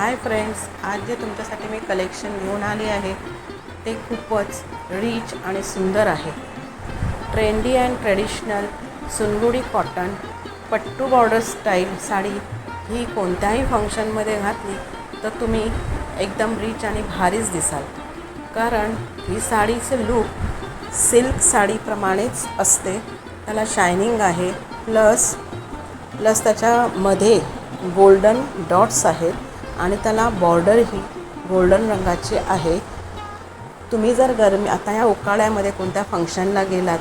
Hi friends आज जे तुमच्यासाठी मी कलेक्शन घेऊन आले आहे ते खूपच रिच आणि सुंदर आहे. Trendy and traditional Sungudi cotton pattu border style sari ही कोणत्याही फंक्शनमध्ये घातली तर तुम्ही एकदम रिच आणि भारीच दिसाल. कारण ही साडीचं लूक सिल्क साडीप्रमाणेच असते. त्याला शायनिंग आहे प्लस प्लस त्याच्यामध्ये गोल्डन डॉट्स आहेत. आणि त्याला बॉर्डर ही गोल्डन रंगाची आहे. तुम्ही जर गरमी आता या उकाळ्यामध्ये कोणत्या फंक्शनला गेलात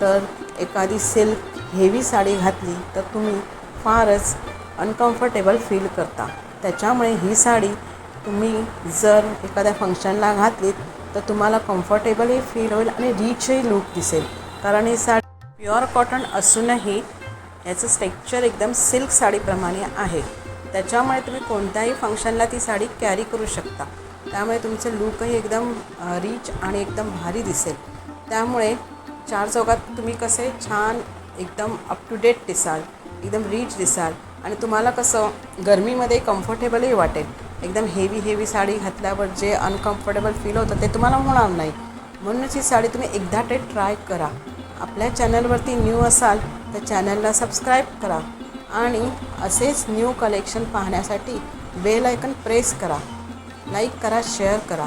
तर एखादी सिल्क हेवी साडी घातली तर तुम्ही फारच अनकम्फर्टेबल फील करता. त्याच्यामुळे ही साडी तुम्ही जर एखाद्या फंक्शनला घातलीत तर तुम्हाला कम्फर्टेबलही फील होईल आणि रिचही लूक दिसेल. कारण ही साडी प्युअर कॉटन असूनही याचं स्ट्रक्चर एकदम सिल्क साडीप्रमाणे आहे. त्याच्यामुळे तुम्ही कोणत्याही फंक्शनला ती साडी कॅरी करू शकता. त्यामुळे तुमचं लूकही एकदम रिच आणि एकदम भारी दिसेल. त्यामुळे चार चौकात तुम्ही कसे छान एकदम अप टू डेट दिसाल एकदम रिच दिसाल आणि तुम्हाला कसं गरमीमध्ये कम्फर्टेबलही वाटेल. एकदम हेवी हेवी साडी घातल्यावर जे अनकम्फर्टेबल फील होतं ते तुम्हाला होणार नाही. म्हणूनच ही साडी तुम्ही एकदा ते ट्राय करा. आपल्या चॅनलवरती न्यू असाल तर चॅनलला सबस्क्राईब करा. आणि असेच न्यू कलेक्शन पाहण्यासाठी बेल आयकन प्रेस करा. लाईक करा शेअर करा.